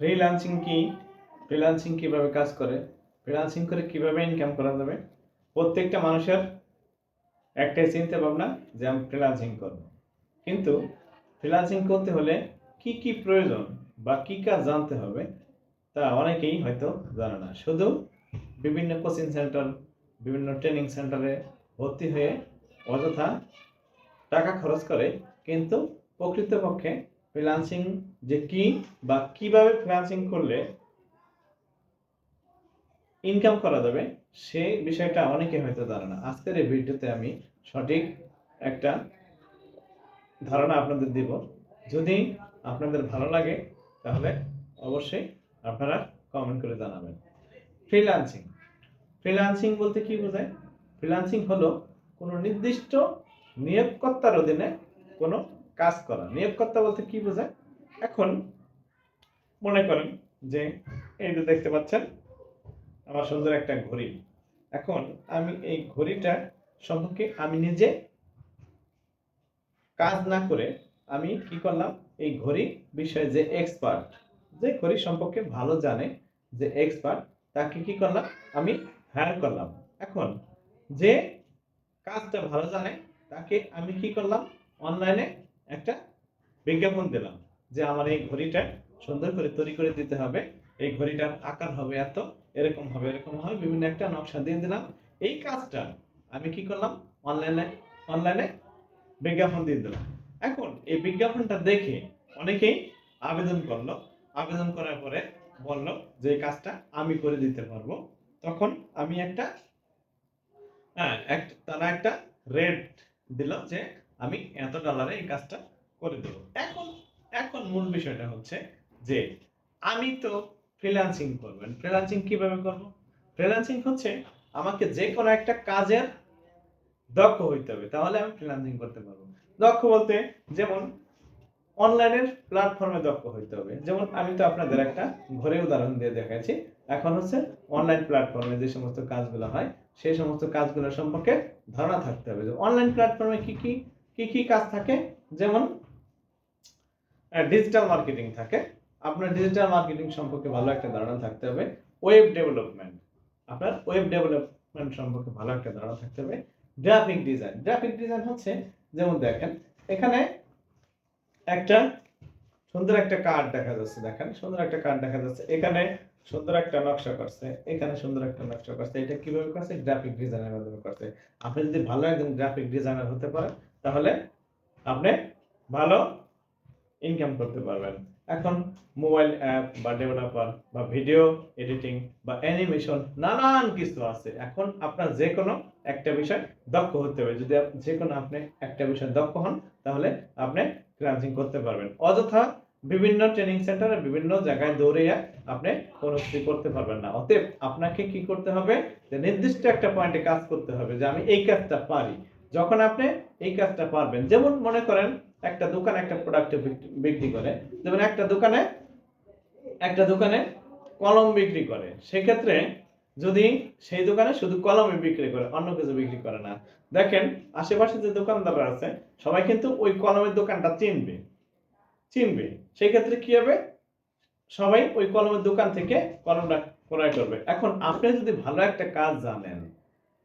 Freelancing কি? Freelancing কীভাবে কাজ করে? ফ্রিল্যান্সিং করে কীভাবে ইনকাম করা যাবে? প্রত্যেকটা মানুষের একটাই চিন্তা ভাবনা যে আমি ফ্রিল্যান্সিং করব। কিন্তু ফ্রিল্যান্সিং করতে হলে কি কি প্রয়োজন বা কি কাজ জানতে হবে তা অনেকেই হয়তো জানে না। শুধু বিভিন্ন কোচিং সেন্টার বিভিন্ন ট্রেনিং সেন্টারে ভর্তি হয়ে অযথা টাকা খরচ করে কিন্তু প্রকৃতপক্ষে ফ্রিল্যান্সিং যে কি বা কীভাবে ফ্রিল্যান্সিং করলে ইনকাম করা যাবে সেই বিষয়টা অনেকে হয়তো জানে না। আজকের এই ভিডিওতে আমি সঠিক একটা ধারণা আপনাদের দিব। যদি আপনাদের ভালো লাগে, তাহলে অবশ্যই আপনারা কমেন্ট করে জানাবেন। ফ্রিল্যান্সিং ফ্রিল্যান্সিং বলতে কি বোঝায়? ফ্রিল্যান্সিং হলো কোনো নির্দিষ্ট নিয়োগকর্তার অধীনে কোনো কাজ করা। নিয়োগকর্তা বলতে কি বোঝায়? এখন মনে করেন যে, এই যে দেখতে পাচ্ছেন, আমার সুন্দর একটা ঘড়ি। এখন আমি এই ঘড়িটা সম্পর্কে আমি নিজে কাজ না করে আমি কি করলাম? এই ঘড়ি বিষয়ে যে এক্সপার্ট যে ঘড়ি সম্পর্কে ভালো জানে যে এক্সপার্ট তাকে কি করলাম? আমি হায়ার করলাম। এখন যে কাজটা ভালো জানে, তাকে আমি কি করলাম? অনলাইনে একটা বিজ্ঞাপন দিলাম যে আমার এই ঘড়িটা সুন্দর করে তৈরি করে দিতে হবে। এই ঘড়িটার আকার হবে এত, এরকম হবে এরকম হবে, বিভিন্ন একটা নকশা দিয়ে দিলাম। এই কাজটা আমি কি করলাম? অনলাইনে অনলাইনে বিজ্ঞাপন দিয়ে দিলাম। এখন এই বিজ্ঞাপনটা দেখে অনেকেই আবেদন করল। আবেদন করার পরে বলল যে এই কাজটা আমি করে দিতে পারব। তখন আমি একটা হ্যাঁ একটা তারা একটা রেট দিল যে আমি এত ডলারে এই কাজটা করে দেবো। এখন এখন মূল বিষয়টা হচ্ছে যে, আমি তো ফ্রিল্যান্সিং করবেন ফ্রিল্যান্সিং কীভাবে করব? ফ্রিল্যান্সিং হচ্ছে আমাকে যে কোনো একটা কাজের দক্ষ হইতে হবে, তাহলে আমি ফ্রিল্যান্সিং করতে পারব। দক্ষ বলতে যেমন অনলাইনের প্ল্যাটফর্মে দক্ষ হইতে হবে। যেমন আমি তো আপনাদের একটা ঘরে উদাহরণ দিয়ে দেখাচ্ছি এখন হচ্ছে অনলাইন প্ল্যাটফর্মে যে সমস্ত কাজগুলো হয়, সেই সমস্ত কাজগুলো সম্পর্কে ধারণা থাকতে হবে। যে অনলাইন প্ল্যাটফর্মে কি কি কি কি কাজ থাকে? যেমন ডিজিটাল মার্কেটিং থাকে। আপনার ডিজিটাল মার্কেটিং সম্পর্কে ভালো একটা ধারণা থাকতে হবে। ওয়েব ডেভেলপমেন্ট আপনার ওয়েব ডেভেলপমেন্ট সম্পর্কে ভালো একটা ধারণা থাকতে হবে। গ্রাফিক ডিজাইন গ্রাফিক ডিজাইন হচ্ছে, যেমন দেখেন, এখানে একটা সুন্দর একটা কার্ড দেখা যাচ্ছে, দেখেন। সুন্দর একটা কার্ড দেখা যাচ্ছে। এখানে সুন্দর একটা নকশা করছে। এখানে সুন্দর একটা নকশা করছে। এটা কীভাবে করছে? গ্রাফিক ডিজাইনের মাধ্যমে করছে। আপনি যদি ভালো একজন গ্রাফিক ডিজাইনার হতে পারেন তাহলে আপনি ভালো ইনকাম করতে পারবেন। এখন মোবাইল অ্যাপ বা ডেভেলপার বা ভিডিও এডিটিং বা অ্যানিমেশন নানান কিছু আছে। এখন আপনার যে কোনো একটা বিষয় দক্ষ হতে হবে। যদি যে কোনো আপনি একটা বিষয় দক্ষ হন, তাহলে আপনি ফ্রিল্যান্সিং করতে পারবেন। অযথা বিভিন্ন ট্রেনিং সেন্টারে বিভিন্ন জায়গায় দৌড়িয়ে আপনি কোনো কিছু করতে পারবেন না। অতএব আপনাকে কি করতে হবে? যে নির্দিষ্ট একটা পয়েন্টে কাজ করতে হবে যে আমি এই কাজটা পারি। যখন আপনি এই কাজটা পারবেন, যেমন মনে করেন একটা দোকান একটা প্রোডাক্ট বিক্রি করে, যেমন একটা দোকানে একটা দোকানে কলম বিক্রি করে, সেক্ষেত্রে যদি সেই দোকানে শুধু কলমই বিক্রি করে, অন্য কিছু বিক্রি করে না। দেখেন, আশেপাশে যে দোকানদাররা আছে, সবাই কিন্তু ওই কলমের দোকানটা চিনবে। চিনবে। সেই ক্ষেত্রে কি হবে? সবাই ওই কলমের দোকান থেকে কলমটা ক্রয় করবে। এখন আপনি যদি ভালো একটা কাজ জানেন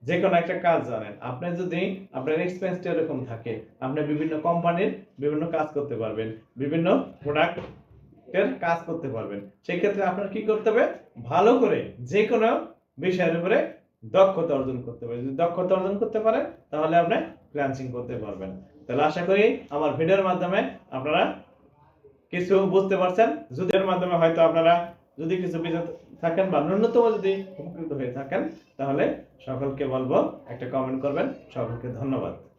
যে কোনো একটা কাজ জানেন। আপনি যদি আপনার এক্সপেন্সটা এরকম থাকে, আপনি বিভিন্ন কোম্পানির বিভিন্ন কাজ করতে পারবেন, বিভিন্ন প্রোডাক্টের কাজ করতে পারবেন। সেই ক্ষেত্রে আপনার কি করতে হবে? ভালো করে যে কোনো বিষয়ের উপরে দক্ষতা অর্জন করতে পারবেন যদি দক্ষতা অর্জন করতে পারেন, তাহলে আপনি ফ্রিল্যান্সিং করতে পারবেন। তাহলে আশা করি আমার ভিডিওর মাধ্যমে আপনারা কিছু বুঝতে পারছেন। যদি এর মাধ্যমে হয়তো আপনারা যদি কিছু বুঝে থাকেন বা ন্যূনতম যদি উপকৃত হয়ে থাকেন, তাহলে সকলকে বলব একটা কমেন্ট করবেন। সকলকে ধন্যবাদ।